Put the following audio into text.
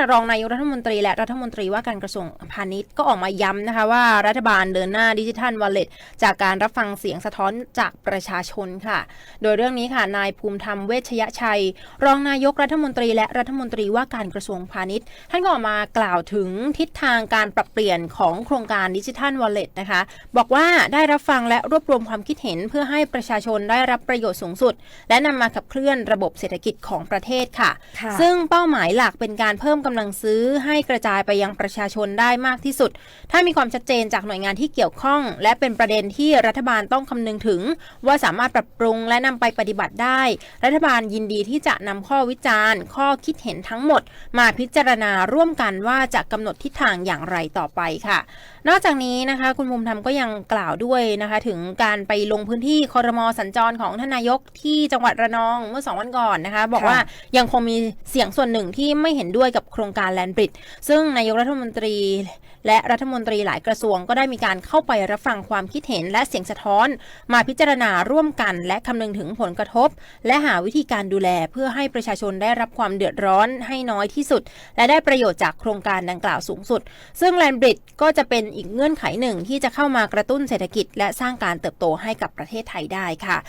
รองนายกรัฐมนตรีและรัฐมนตรีว่าการกระทรวงพาณิชย์ก็ออกมาย้ำนะคะว่ารัฐบาลเดินหน้าดิจิทัลวอลเล็ตจากการรับฟังเสียงสะท้อนจากประชาชนค่ะ โดยเรื่องนี้ค่ะนายภูมิธรรมเวชยชัย รองนายกรัฐมนตรีและรัฐมนตรีว่าการกระทรวงพาณิชย์ ท่านก็ออกมากล่าวถึงทิศทางการปรับเปลี่ยนของโครงการดิจิทัลวอลเล็ตนะคะบอกว่าได้รับฟังและรวบรวมความคิดเห็น เพื่อให้ประชาชนได้รับประโยชน์สูงสุด และนำมาขับเคลื่อนระบบเศรษฐกิจของประเทศค่ะค่ะซึ่งเป้าหมายหลักเป็นการเพิ่มกำลังซื้อให้กระจายไปยังประชาชนได้มากที่สุด ถ้ามีความชัดเจนจากหน่วยงานที่เกี่ยวข้อง และเป็นประเด็นที่รัฐบาลต้องคำนึงถึง ว่าสามารถปรับปรุงและนำไปปฏิบัติได้ รัฐบาลยินดีที่จะนำข้อวิจารณ์ ข้อคิดเห็นทั้งหมด มาพิจารณาร่วมกันว่าจะกำหนดทิศทางอย่างไรต่อไปค่ะ นอกจากนี้นะคะคุณภูมิธรรมก็ยังกล่าวด้วยนะคะถึงการไปลงพื้นที่คอรมอสัญจรของท่านนายกที่จังหวัดระนองเมื่อสองวันก่อนนะคะ บอกว่ายังคงมีเสียงส่วนหนึ่งที่ไม่เห็นด้วยกับโครงการแลนบริดซึ่งนายกรัฐมนตรี และรัฐมนตรีหลายกระทรวงก็ได้มีการเข้าไปรับฟังความคิดเห็นและเสียงสะท้อน มาพิจารณาร่วมกัน และคำนึงถึงผลกระทบ และหาวิธีการดูแลเพื่อให้ประชาชนได้รับความเดือดร้อนให้น้อยที่สุด และได้ประโยชน์จากโครงการดังกล่าวสูงสุด ซึ่งแลนบริดก็จะเป็นอีกเงื่อนไขหนึ่งที่จะเข้ามากระตุ้นเศรษฐกิจ และสร้างการเติบโตให้กับประเทศไทยได้ค่ะ